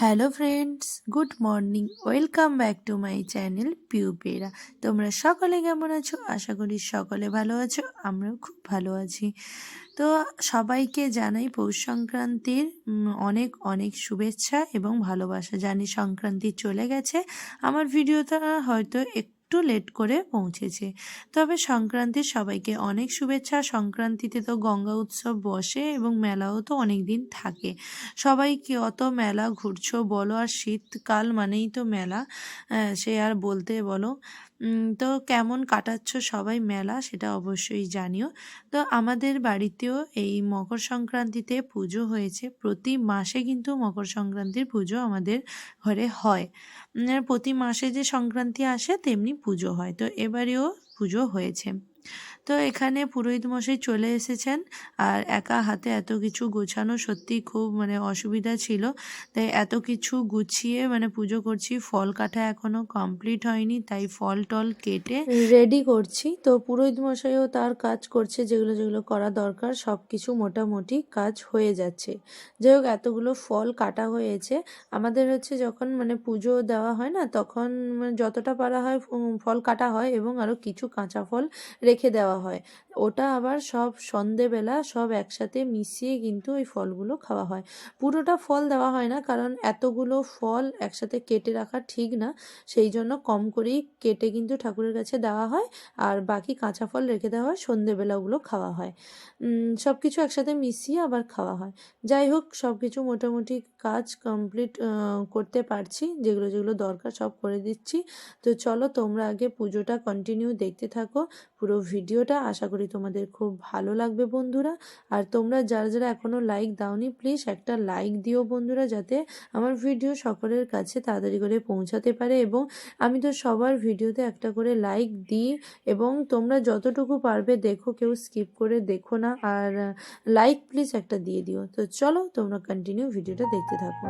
Hello friends good morning welcome back to my channel পিউপেরা তোমরা সকলে কেমন আছো? আশা করি সকলে ভালো আছো। আমরাও খুব ভালো আছি। তো সবাইকে জানাই পৌষ সংক্রান্তির অনেক অনেক শুভেচ্ছা এবং ভালোবাসা। জানি সংক্রান্তি চলে গেছে। আমার ভিডিওটা হয়তো একটু লেট করে পৌঁছেছে। তবে সংক্রান্তির সবাইকে অনেক শুভেচ্ছা। সংক্রান্তিতে তো গঙ্গা উৎসব বসে এবং মেলাও তো অনেক দিন থাকে। সবাই কি অত মেলা ঘুরছো বলো, আর শীতকাল মানেই তো মেলা। সে আর বলতে বলো তো কেমন কাটাচ্ছ সবাই মেলা সেটা অবশ্যই জানিও। তো আমাদের বাড়িতেও এই মকর সংক্রান্তিতে পুজো হয়েছে। প্রতি মাসে কিন্তু মকর সংক্রান্তির পুজো আমাদের ঘরে হয়। প্রতি মাসে যে সংক্রান্তি আসে, তেমনি পুজো হয়। তো এবারেও পুজো হয়েছে। তো এখানে পুরোহিত মশাই চলে এসেছেন। আর একা হাতে এত কিছু গোছানো সত্যি খুব মানে অসুবিধা ছিল। তাই এত কিছু গুছিয়ে মানে পুজো করছি। ফল কাটা এখনও কমপ্লিট হয়নি, তাই ফল টল কেটে রেডি করছি। তো পুরোহিত মশাইও তার কাজ করছে, যেগুলো যেগুলো করা দরকার সব কিছু মোটামুটি কাজ হয়ে যাচ্ছে। যাই হোক, এতগুলো ফল কাটা হয়েছে। আমাদের হচ্ছে যখন মানে পুজো দেওয়া হয় না, তখন মানে যতটা পারা হয় ফল কাটা হয় এবং আরও কিছু কাঁচা ফল রেখে দেওয়া হয়। ওটা আবার সব সন্ধেবেলা সব একসাথে মিশিয়ে কিন্তু ওই ফলগুলো খাওয়া হয়। পুরোটা ফল দেওয়া হয় না, কারণ এতগুলো ফল একসাথে কেটে রাখা ঠিক না। সেই জন্য কম করেই কেটে কিন্তু ঠাকুরের কাছে দেওয়া হয় আর বাকি কাঁচা ফল রেখে দেওয়া হয় সন্ধেবেলা ওগুলো খাওয়া হয়। সব কিছু একসাথে মিশিয়ে আবার খাওয়া হয়। যাই হোক সব কিছু মোটামুটি কাজ কমপ্লিট করতে পারছি। যেগুলো যেগুলো দরকার সব করে দিচ্ছি। তো চলো তোমরা আগে পুজোটা কন্টিনিউ দেখতে থাকো। পুরো ভিডিওটা আশা করি তোমাদের খুব ভালো লাগবে বন্ধুরা। আর তোমরা যারা যারা এখনও লাইক দাওনি প্লিজ একটা লাইক দিও বন্ধুরা যাতে আমার ভিডিও সকলের কাছে তাড়াতাড়ি করে পৌঁছাতে পারে এবং আমি তো সবার ভিডিওতে একটা করে লাইক দিই এবং তোমরা যতটুকু পারবে দেখো, কেউ স্কিপ করে দেখো না। আর লাইক প্লিজ একটা দিয়ে দিও। তো চলো তোমরা কন্টিনিউ ভিডিওটা দেখতে থাকো।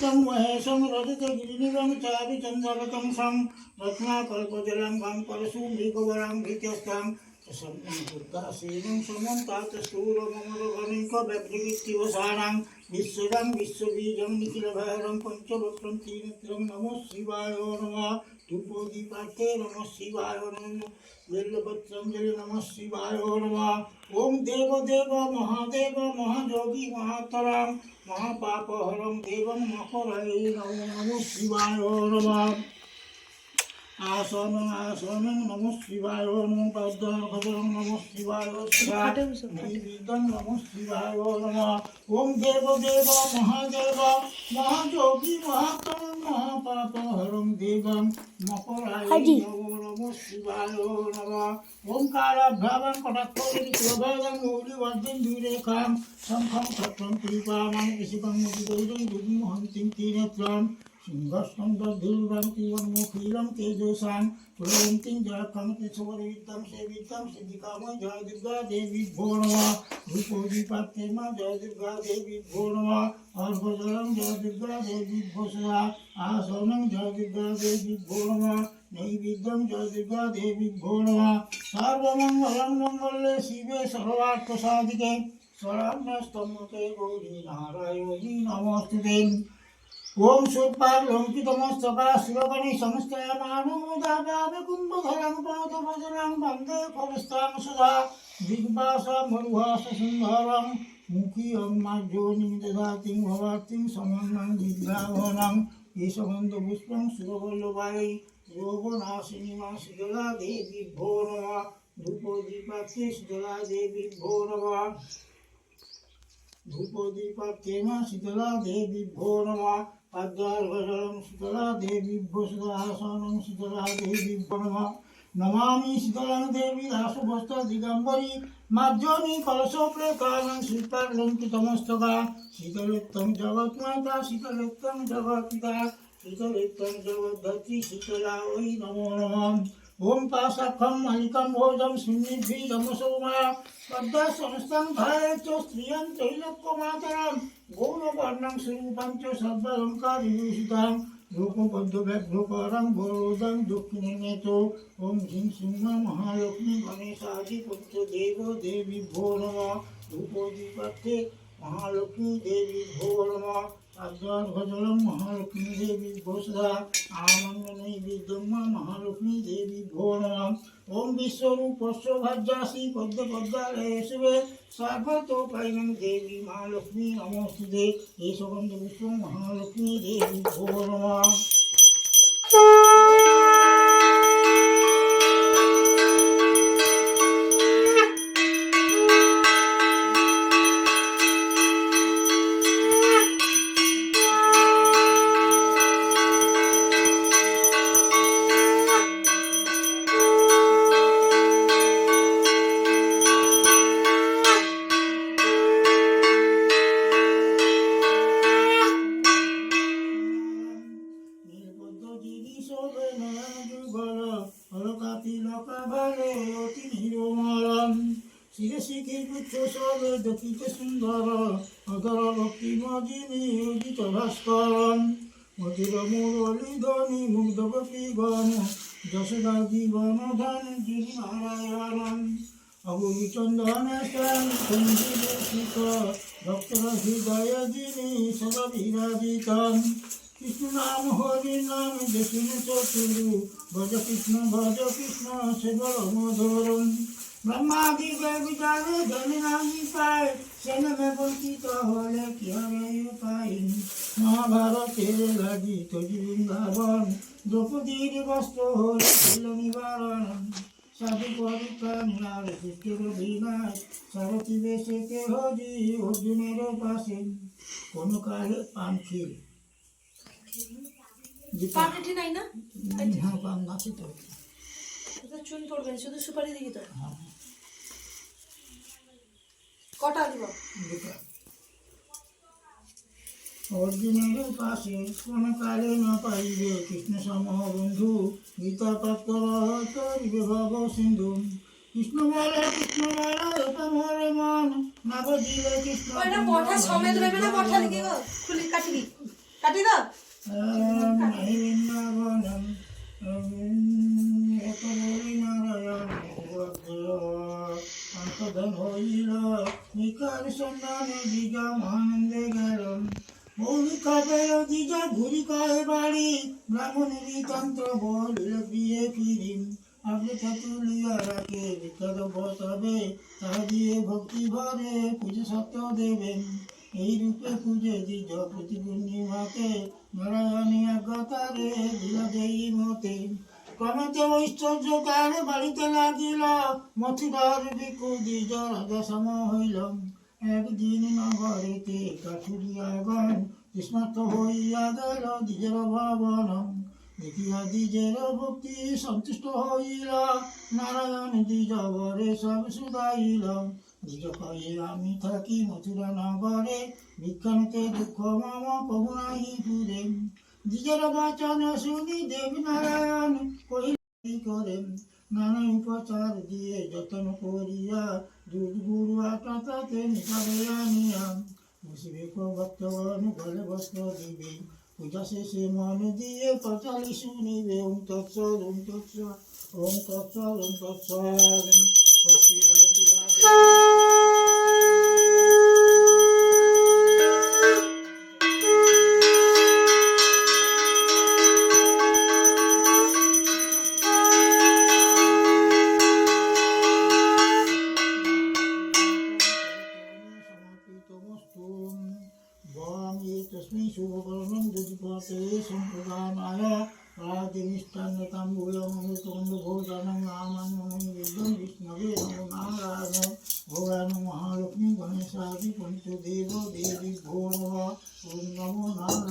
तं महेशं रजतगिरिनिवं चापि चन्द्रवतं सं रत्नाकल्पजलं गं परशुम्भिकवरं भित्यस्तं बुद्धासीनं समं तात स्थूलममरगणैकव्यग्निवसानां विश्वदं विश्वबीजं निखिलभैरं पञ्चवक्त्रं त्रिनेत्रं नमो शिवाय नमः। துர்போதிபாத்தே நம சிவாய நம வெள்ளபத்ரஞ்சலி நம சிவாய நம ஓம் தேவ தேவ மகாதேவ மகாஜோகி மகாத்தராம் மகாபாபஹரம் தேவம் மகோரை நமோ நம சிவாய நம আসন আসন নম শিবায় নম পদ্ম খবর নম শিবায় বিদম নম শিবায় নম ওম দেব দেব মহাদেব মহাযোগী মহাতম মহাপাপ হরম দেবম মকরায় নম শিবায় নম ওঙ্কারভ্রাবং কটাক্ষং গৌরীবর্ধন तीवन्मुखीलं तेजसां प्रवन्तिं जलकमति सुवरविद्तं सेवितं सिद्धिकामो जय दुर्गा देवी भो नमः। रूपोदीपात्यमा जय दुर्गा देवी भो नमः। अर्घजलं जय दुर्गा देवी भो सदा। जय दुर्गा देवी भो नमः। नैवेद्यं जय दुर्गा देवी भो नमः। सर्वमङ्गलं मङ्गले शिवे सर्वार्थसाधिके। शरण्यस्तम्भके गौरी नारायणी ఓం శూర్పార్ లోంకితమస్తపర శివమణి సంస్థయమానోదాభావికుంభధరం పాదభజనం వందే ఫలస్తాం సదా దిగ్భాస మరుహాస సుందరం মুখীয়ং মার্জনীং দদাতিং ভবার্তিং সমন্বং বিদ্যাভনং এই সমন্ধ পুষ্পং সুরবল্লভাই যোগনাশিনীমা সুজলা দেবী ভো নমা ধূপ দীপাক্ষে সুজলা দেবী ভো ধূপ দীপাক্ষে মা সুজলা দেবী ভো পাদ্যার্ঘজলং শীতলা দেবী ভো সুদাসনং শীতলা দেবী প্রণমা নমঃ নমামি শীতলাং দেবী দাসভস্ত দিগম্বরী মার্জনী কলশোপ্রেকারং শিল্পালঙ্কিতমস্তকা শীতলোত্তম জগৎমাতা শীতলোত্তম জগৎপিতা শীতলোত্তম জগদ্ধত্রী শীতলা ওই নমো নমঃ ओम पाशाखम अलिकम भोजम सुन्निधि नमसोमा पद्मा समस्तं धारयतो स्त्रियं तैलक्कमातरं गौरवर्णं स्वरूपं च सर्वलङ्कारविभूषितां सिंह महालक्ष्मी गणेशादि पुत्रदेवो देवी भो नमः। धूपोदीपत्ये महालक्ष्मी देवी भो ভো নম আদ্যার্ঘজলং মহালক্ষ্মী দেবী ভোসদা আমঙ্গনে বিদ্যমা মহালক্ষ্মী দেবী ভো নম ওম বিশ্বরূপস্য ভাজ্যাসি পদ্ম পদ্মালয়ে স্বাগত সর্বতোপাইনং দেবী মহালক্ষ্মী নমস্তুতে এই সুগন্ধ বিশ্ব মহালক্ষ্মী দেবী ভো ভক্তি মজিনী উদিত ভাস্করণ মধুর মুরলী ধ্বনি মুগ্ধ গোপী গণ যশোদা জীবন ধন যিনি নারায়ণ অবুল চন্দন সঞ্জীবিত ভক্তর হৃদয় যিনি সদা বিরাজিতন কৃষ্ণ নাম হরি নাম দেখিন চতুরু ভজ কৃষ্ণ ভজ কৃষ্ণ মধুরম ব্রহ্মাদি ধনে নামি পায় সেন মে বঞ্চিত হলে কি হবে উপায় মহাভারতের লাগিত বৃন্দাবন দ্রৌপদীর বস্ত্র হলে ছিল নিবারণ সাধু পরিত্রাণার সৃষ্টির বিনাশ সারথি বেশে কে হরি অর্জুনের পাশে কোন কালে পানখিল দীপা নাই না? হ্যাঁ পান আছে তো। তো চুন পড়বে না, শুধু সুপারি দিবি তো কটা দিব? অর্জুনের পাশে কোন কালে না পাইবে কৃষ্ণ সম বন্ধু গীতা পাঠ করিবে ভব সিন্ধু। কৃষ্ণ বলে কৃষ্ণ বলে মরে মন না বুঝিলে কৃষ্ণ ওইটা সমেত রইবে না বঠা দিকে গো? ব্রাহ্মণেরই তন্ত্র বলিল বিয়ে ফিরিম। আপনি তুলিয়া রাখে বিখ্যাত বসবে তাহা দিয়ে ভক্তি ভরে পুজো সত্য দেবেন। এই রূপে পুজো দিজ প্রতি পূর্ণিমাকে নারায়ণী আজ্ঞাতারে দিল দেই মতে। ক্রমেতে ঐশ্বর্য কার বাড়িতে লাগিল, মথুরার বিকু দ্বিজ রাজা সম হইল। একদিন নগরেতে কাঠুরিয়াগণ কৃষ্ণার্থ হইয়া গেল দ্বিজের ভবন। দেখিয়া দ্বিজের ভক্তি সন্তুষ্ট হইল নারায়ণ দ্বিজ বরে সব সুদাইল দ্বিজ কয়ে আমি থাকি মথুরা নগরে। ভিক্ষান্তে দুঃখ মম প্রভু নাহি পুরে দ্বিজের বচন শুনি দেব নারায়ণ কহিল করেন নানা উপচার দিয়ে যতন করিয়া দুধ গুরু আটাতে মিশাবে আনিয়া। বসিবে কো ভক্তগণ গলে বস্ত্র দিবে। পূজা শেষে মন দিয়ে পচালি শুনিবে ওম তৎসদ ওম তৎসদ ওম তৎসদ ওম তৎসদ নারায়ণ ভোগান মহালক্ষ্মী গণেশাদি পঞ্চদেব দেবী ভো নমঃ ওম নমো নারায়ণে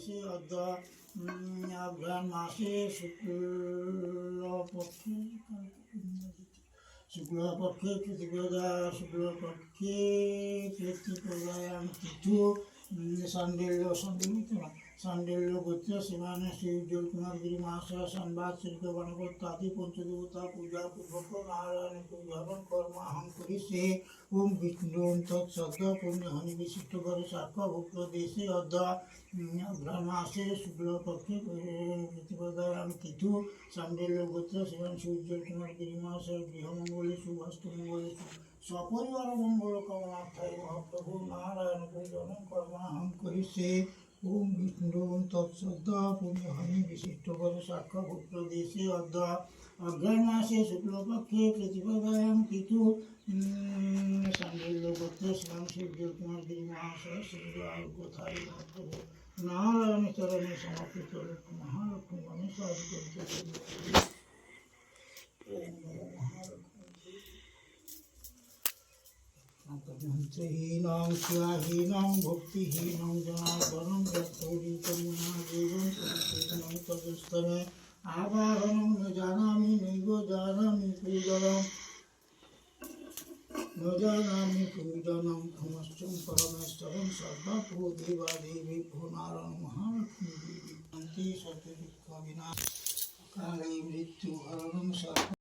দেশে অদ্য অঘ্রাণ মাসে শুক্লপক্ষে শুক্লপক্ষে প্রতিপদা শুক্লপক্ষে প্রতিপদায়াম তিথু সান্ডেল্য সান্ডেল্য না সান্ডেল্য গোত্র সীমানে শ্রী উজ্জ্বল কুমার গিরি মহাশয়, সংবাদ শিল্প গণপত্যাদি পঞ্চদেবতা, পূজা পূর্বক নারায়ণ পূজাপন কর্ম আহম করি সে ওম, বিষ্ণু তৎসদ্য পুণ্য, হনি, বিশিষ্ট করে সাক্ষ্য, ভুক্ত, দেশে অদ্য ব্রহ্মাসে শুক্লপক্ষে প্রতিপদায়াম তিথু সান্ডেল্য গোত্র শ্রীমান শ্রী উজ্জ্বল কুমার গিরি মহাশয়, গৃহমঙ্গলে শুভাষ্ট মঙ্গলে সপরিবার মঙ্গল কামনার্থায় মহাপ্রভু নারায়ণ পূজন কর্মাহম করি সে ओम विष्णुं तत्श्रद्धा पुण्यहनि विशिष्टफल देशे अद्वा अग्रमासे शुक्ल पक्षे प्रतिपदायाम पितु साङ्गल्यपक्षे श्याम शिवकुमार गिरी महाशय श्री श्रीगायकोथाय महाप्रभु नारायण चरणे समर्पित महालक्ष्मी गणेश आदि करते हीनां स्याहीनां भक्तिहीनां जनार्दनं यत्तोरि करुणा देवं कृष्णं तदस्तमे आवाहनं न जानामि, नैव जानामि पूजनम् न जानामि पूजनं क्षमश्चं परमेश्वरं सर्वभो देवादेवीभ्यो नारायण महालक्ष्मी देवी सत्यदुःखविनाशकाले मृत्युहरणं सर्व